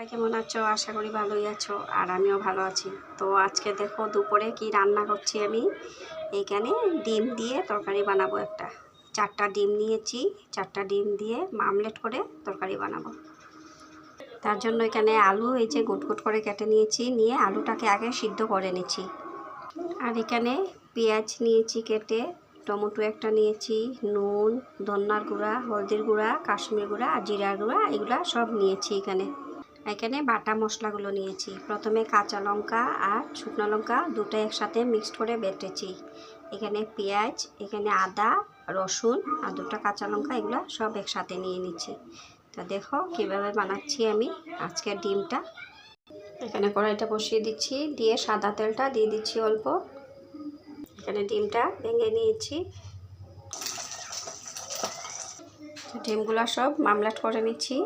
সবাই কেমন আছো? আশা করি ভালোই আছো আর আমিও ভালো আছি। তো আজকে দেখো দুপুরে কি রান্না করছি আমি? এইখানে ডিম দিয়ে তরকারি বানাবো একটা। চারটা ডিম নিয়েছি, চারটা ডিম দিয়ে আমলেট করে তরকারি বানাবো। তার জন্য এখানে আলু এই যে গুট গুট করে কেটে নিয়েছি, নিয়ে আলুটাকে আগে সিদ্ধ করে নিয়েছি আর এখানে পেঁয়াজ নিয়েছি কেটে, টমেটো একটা নিয়েছি, নুন ধন্যার গুঁড়া, হলদির গুঁড়া, কাশ্মীর গুঁড়া, আর জিরার গুঁড়া, এগুলা সব নিয়েছি এখানে। এখানে বাটা মশলাগুলো নিয়েছি। প্রথমে কাঁচা লঙ্কা আর শুকনো লঙ্কা দুটো একসাথে মিক্সড করে বেটেছি। এখানে পেঁয়াজ, এখানে আদা, রসুন আর দুটো কাঁচা লঙ্কা এগুলো সব একসাথে নিয়ে নিচ্ছি। তো দেখো কীভাবে বানাচ্ছি আমি আজকের ডিমটা। এখানে কড়াইটা বসিয়ে দিচ্ছি, দিয়ে সাদা তেলটা দিয়ে দিচ্ছি অল্প। এখানে ডিমটা ভেঙে নিয়েছি। ডিমগুলো সব মামলাট করে নিচ্ছি।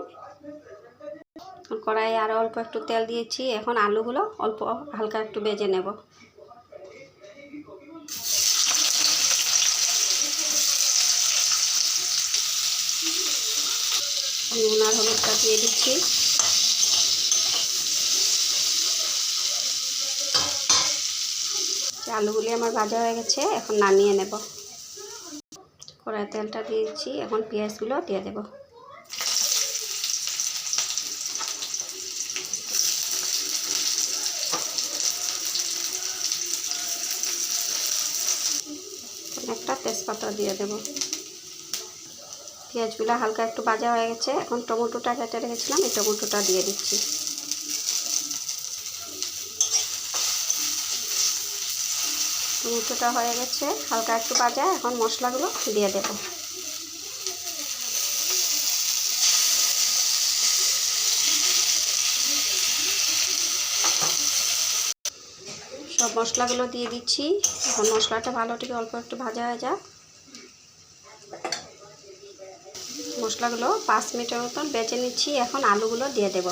কড়াইয়ে আরও অল্প একটু তেল দিয়েছি। এখন আলুগুলো অল্প হালকা একটু বেজে নেব। নুন আর হলুদটা দিয়ে দিচ্ছি। আলুগুলি আমার ভাজা হয়ে গেছে, এখন নামিয়ে নেব। কড়াই তেলটা দিয়েছি, এখন পেঁয়াজগুলো দিয়ে দেব। একটা তেজপাতা দিয়ে দেব। পেঁয়াজগুলো হালকা একটু ভাজা হয়ে গেছে। এখন টমেটোটা কেটে রেখেছিলাম, এই টমেটোটা দিয়ে দিচ্ছি। টমেটোটা হয়ে গেছে, হালকা একটু ভাজা, এখন মশলাগুলো দিয়ে দেব। সব মশলাগুলো দিয়ে দিচ্ছি। এখন মশলাটা ভালো থেকে অল্প একটু ভাজা হয়ে যাক। মশলাগুলো পাঁচ মিনিটের মতন বেঁচে নিচ্ছি। এখন আলুগুলো দিয়ে দেব।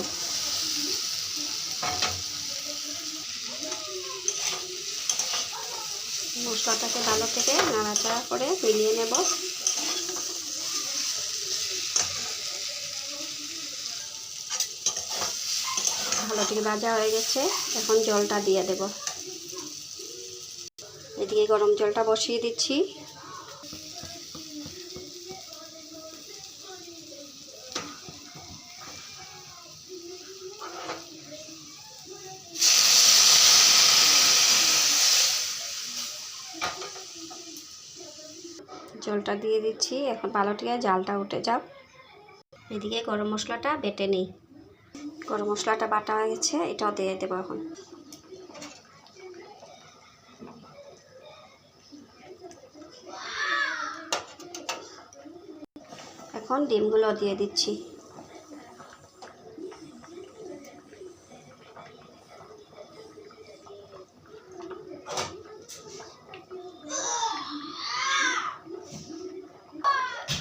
মশলাটাকে ভালো থেকে নাড়াচাড়া করে মিলিয়ে নেব। ভালো থেকে ভাজা হয়ে গেছে। এখন জলটা দিয়ে দেব। এদিকে গরম জলটা বসিয়ে দিচ্ছি। জলটা দিয়ে দিচ্ছি, এখন থেকে জালটা উঠে যাক। এদিকে গরম মশলাটা বেটে নিই। গরম মশলাটা বাটা হয়ে গেছে, এটাও দিয়ে দেবো এখন। এখন ডিমগুলো দিয়ে দিচ্ছি।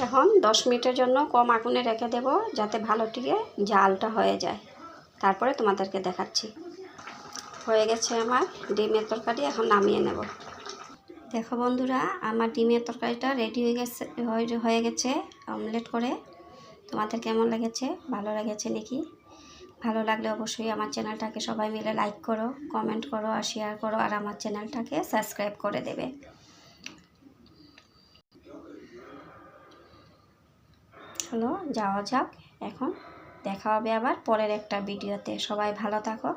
এখন দশ মিনিটের জন্য কম আগুনে রেখে দেব যাতে ভালো টিকে জালটা হয়ে যায়। তারপরে তোমাদেরকে দেখাচ্ছি। হয়ে গেছে আমার ডিমের তরকারি, এখন নামিয়ে নেব। দেখো বন্ধুরা, আমার ডিমের তরকারিটা রেডি হয়ে গেছে হয়ে গেছে অমলেট করে। তোমাদের কেমন লেগেছে? ভালো লেগেছে নাকি? ভালো লাগলে অবশ্যই আমার চ্যানেলটাকে সবাই মিলে লাইক করো কমেন্ট করো আর শেয়ার করো আর আমার চ্যানেলটাকে সাবস্ক্রাইব করে দেবে। হলো যাওয়া যাক, এখন দেখা হবে আবার পরের একটা ভিডিওতে সবাই ভালো থাকো।